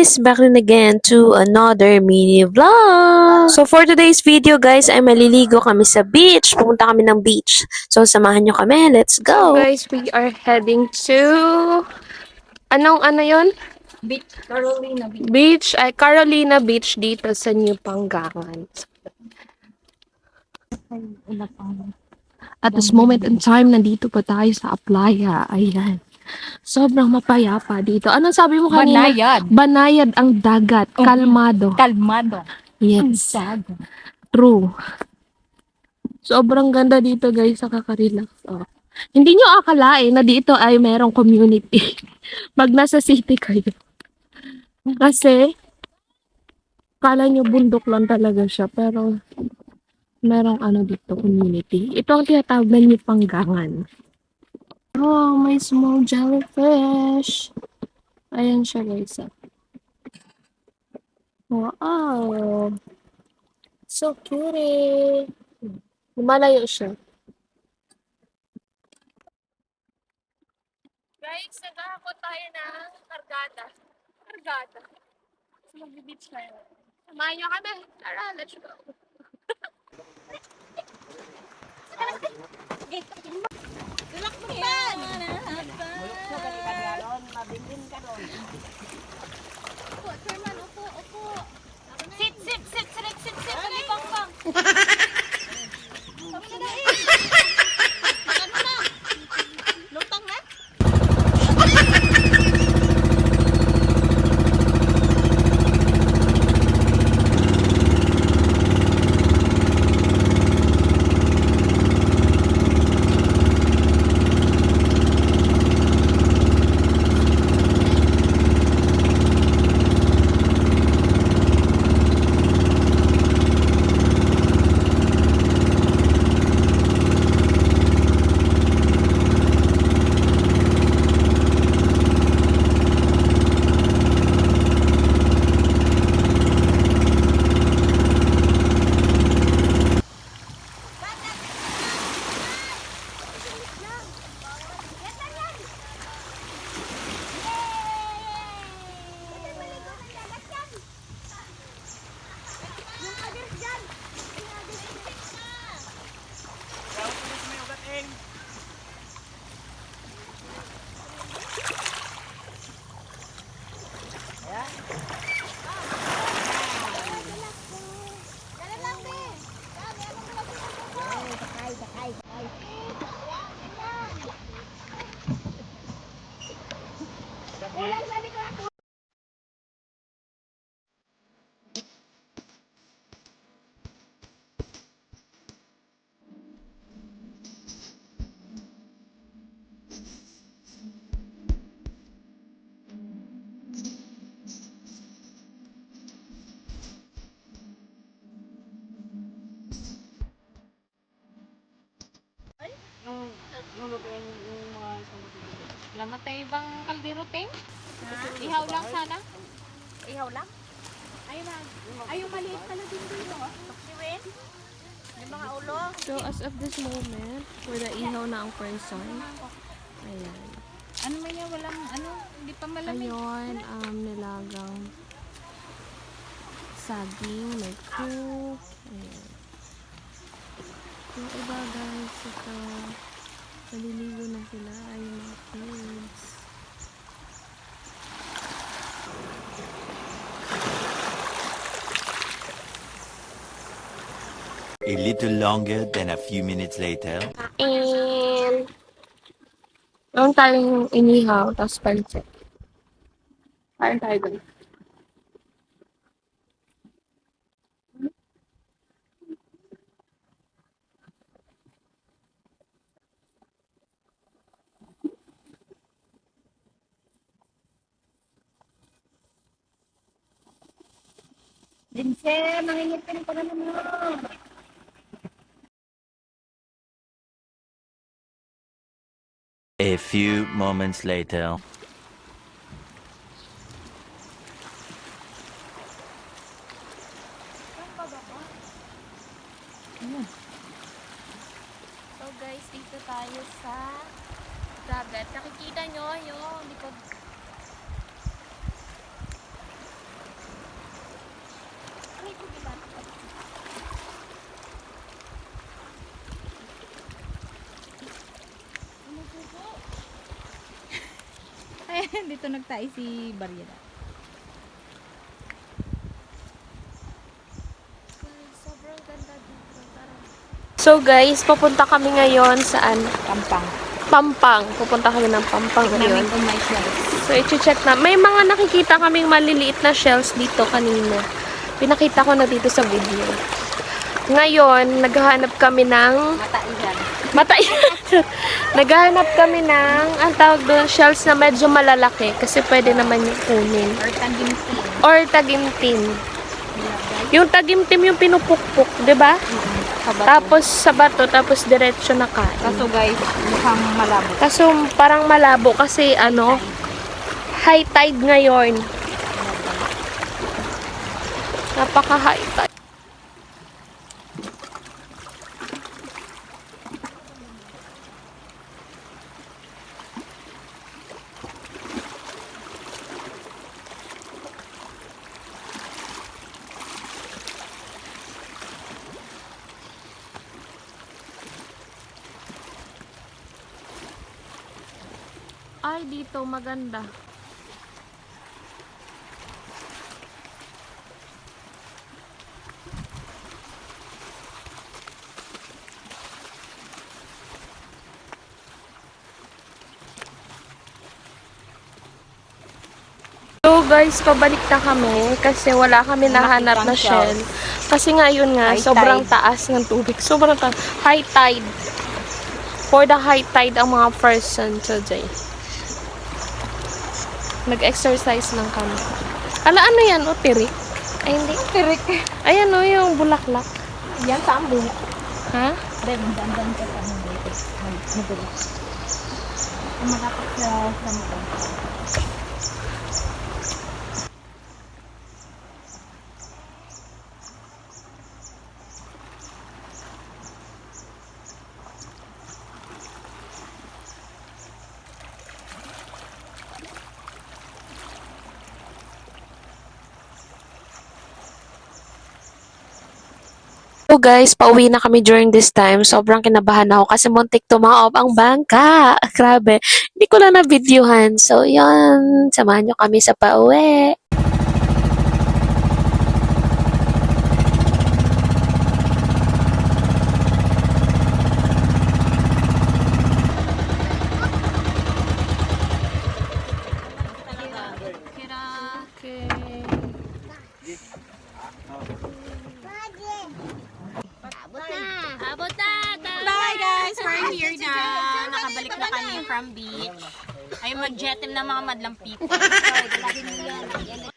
guys! Back in again to another mini vlog! So for today's video guys ay maliligo kami sa beach. Pupunta kami ng beach. So samahan nyo kami. Let's go! Guys, we are heading to... Anong ano yon? Beach, Carolina Beach. Beach, ay Carolina Beach dito sa New Panggangan. Una pang At this moment in time, nandito pa tayo sa Aplaya. Ayan. Sobrang mapayapa dito. Anong sabi mo kanina? Banayad. Banayad ang dagat. Mhm. Kalmado. Kalmado. Yes. Sago. True. Sobrang ganda dito guys, nakaka-relax. Oh. Hindi nyo akalain na dito ay merong community. Pag nasa city kayo. Kasi, kala nyo bundok lang talaga siya. Pero, merong ano dito, community. Ito ang tinatawag na Nipanggangan. Oh, may small jellyfish. Ayan siya guys. ah. Wow. So cute. Lumalayo siya. Guys, nagkakakot tayo ng kargada. Kargada. So, mag-beach tayo. Samahan niyo kami. Tara, let's go. bang bang? Lutang kaldero, Ting? Ihaw lang sana. Ihaw lang? Ayun na. Ay, yung maliit pala din dito. oh. Siwin? Yung mga ulo? So, as of this moment, wala ihaw na ang person. Ayan. Ano man yan? Walang, ano, hindi pa malamig. Ayun, um, nilagang saging, may cook. Ayan. Yung iba guys, ito, naliligo na sila ay mga kids. A little longer than a few minutes later. And, meron tayong inihaw, tapos pancit. Kain tayo dun. Linse, mangingit ka ng pagano mo. A few moments later. So guys, dito tayo sa dagat. Nakikita nyo yung likod. Dito nagtae si Barriera. So guys, pupunta kami ngayon saan? Kampang. Pampang. Pupunta kami ng Pampang ngayon. So, i-check na. May mga nakikita kaming maliliit na shells dito kanina. Pinakita ko na dito sa video. Ngayon, naghahanap kami ng... Mataihan. Matay. naghahanap kami ng, ang tawag doon, shells na medyo malalaki. Kasi pwede naman yung kunin. Or tagimtin. Or tagimtim. Yung tagimtim yung pinupukpuk, di ba? Kabato. Tapos sa bato, tapos diretso na kain. Kaso guys, mukhang malabo. Kaso parang malabo kasi ano, high tide ngayon. Napaka high tide. Ay, dito maganda. So guys, pabalik na kami kasi wala kami nahanap na shell. Kasi nga yun nga, High sobrang tide. taas ng tubig. Sobrang taas. High tide. For the high tide ang mga person today. Nag-exercise lang kami. Ala, ano yan? O, tirik? Ay, hindi. Tirik. Ayan o, yung bulaklak. Yan sa ambo. Ha? Then, dandan ka sa ambo dito. Madulas. Malapit sa sampo. So guys, pauwi na kami during this time. Sobrang kinabahan ako kasi muntik tumaob ang bangka. Grabe. Hindi ko lang na-videohan. So, yun. Samahan nyo kami sa pauwi. Bye guys! Here na. Nakabalik na kami from beach. Ay mag-jetim ng mga madlang people.